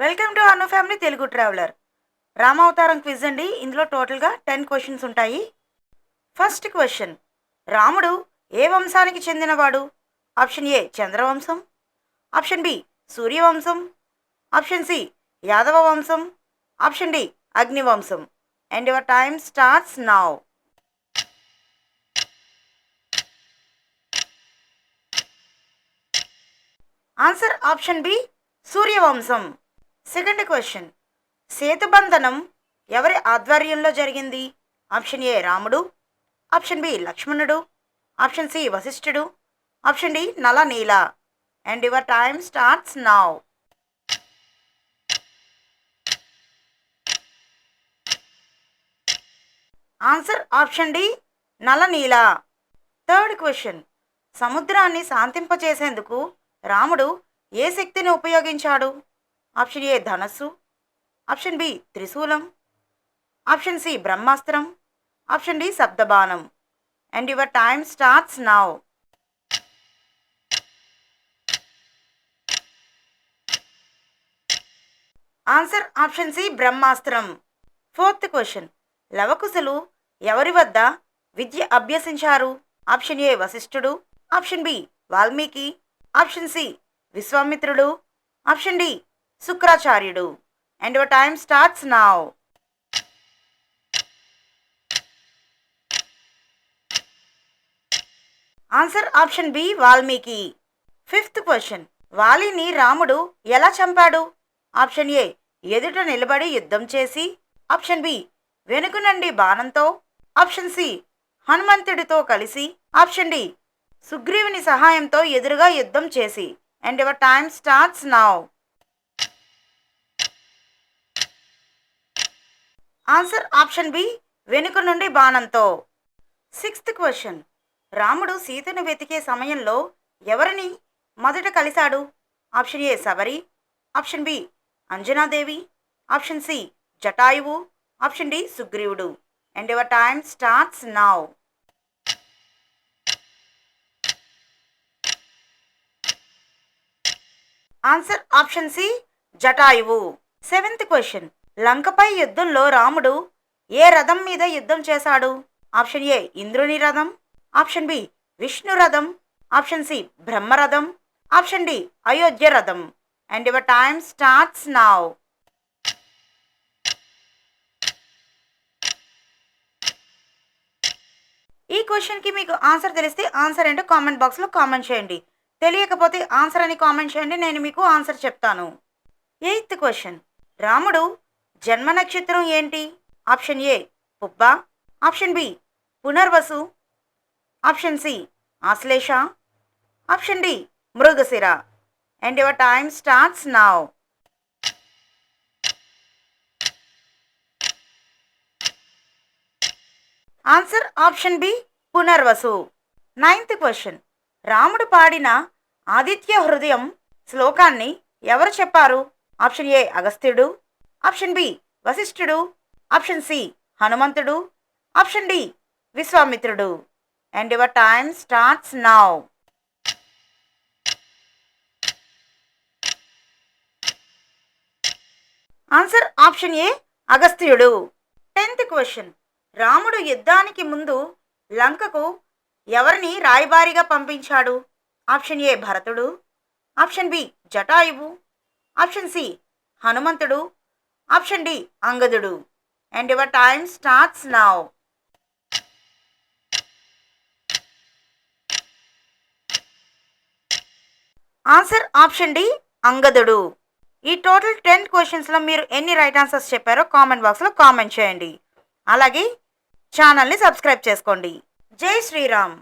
Welcome to Anu family Telugu traveller. రామావతారం quiz అండి. ఇందులో టోటల్గా టెన్ క్వశ్చన్స్ ఉంటాయి. ఫస్ట్ క్వశ్చన్ రాముడు ఏ వంశానికి చెందినవాడు? ఆప్షన్ ఏ చంద్రవంశం. ఆప్షన్ బి సూర్యవంశం. ఆప్షన్ సి యాదవ వంశం option D అగ్నివంశం. And your time starts now answer option B Suryavamsam. Second question సేతుబంధనం ఎవరి ఆధ్వర్యంలో జరిగింది? ఆప్షన్ ఏ రాముడు. ఆప్షన్ బి లక్ష్మణుడు. ఆప్షన్ సి వశిష్ఠుడు. Option D Nala Neela. And your time starts now answer option D Nala Neela. Third question సముద్రాన్ని శాంతింపచేసేందుకు రాముడు ఏ శక్తిని ఉపయోగించాడు? ఆప్షన్ ఏ ధనస్సు ఆప్షన్ బి త్రిశూలం ఆప్షన్ సి బ్రహ్మాస్త్రం option D శబ్దబాణం. And your time starts now answer option C బ్రహ్మాస్త్రం fourth question లవకుశులు ఎవరి వద్ద విద్య అభ్యసించారు? ఆప్షన్ ఏ వశిష్ఠుడు. Option B Valmiki. Option C విశ్వామిత్రుడు. ఆప్షన్ డి శుక్రాచార్యుడు. And your time starts now answer option B Valmiki fifth question వాలిని రాముడు ఎలా చంపాడు? ఆప్షన్ ఏ ఎదుట నిలబడి యుద్ధం చేసి. ఆప్షన్ బి వెనుక నుండి బాణంతో. ఆప్షన్ సి హనుమంతుడితో కలిసి. ఆప్షన్ డి సుగ్రీవుని సహాయంతో ఎదురుగా యుద్ధం చేసి. And your time starts now answer option B వెనుక నుండి బాణంతో. Sixth question. రాముడు సీతను వెతికే సమయంలో ఎవరిని మొదట కలిశాడు? Option A Shabari. Option B Anjanadevi. Option C Jatayu. Option D సుగ్రీవుడు. And your time starts now answer option C Jatayu. Seventh question లంకపై యుద్ధంలో రాముడు ఏ రథం మీద యుద్ధం చేశాడు? ఆప్షన్ ఏ ఇంద్రుని రథం. ఆప్షన్ బి విష్ణు రథం. ఆప్షన్ సి బ్రహ్మరథం ఆప్షన్ డి అయోధ్య రథం. And your time starts now ఈ క్వశ్చన్కి మీకు ఆన్సర్ తెలిస్తే ఆన్సర్ ఏంటో కామెంట్ బాక్స్లో కామెంట్ చేయండి. తెలియకపోతే ఆన్సర్ అని కామెంట్ చేయండి నేను మీకు ఆన్సర్ చెప్తాను. ఎయిత్ క్వశ్చన్ రాముడు జన్మ నక్షత్రం ఏంటి? Option A Pubba. Option B Punarvasu. Option C Ashlesha. Option D Mrigashira. And your time starts now answer option B Punarvasu. Ninth question రాముడు పాడిన ఆదిత్య హృదయం శ్లోకాన్ని ఎవరు చెప్పారు? ఆప్షన్ ఏ అగస్త్యుడు. ఆప్షన్ బి వశిష్ఠుడు ఆప్షన్ సి హనుమంతుడు ఆప్షన్ డి విశ్వామిత్రుడు. And your time starts now answer option A అగస్త్యుడు టెన్త్ క్వశ్చన్ రాముడు యుద్ధానికి ముందు లంకకు ఎవరిని రాయబారిగా పంపించాడు? ఆప్షన్ ఏ భరతుడు. Option B Jatayu. Option C హనుమంతుడు. ఆప్షన్ డి అంగదుడు. And your time starts now answer option D అంగదుడు. ఈ టోటల్ టెన్ క్వశ్చన్స్లో మీరు ఎన్ని రైట్ ఆన్సర్స్ చెప్పారో కామెంట్ బాక్స్లో కామెంట్ చేయండి. అలాగే ఛానల్ని సబ్స్క్రైబ్ చేసుకోండి. జై శ్రీరామ్.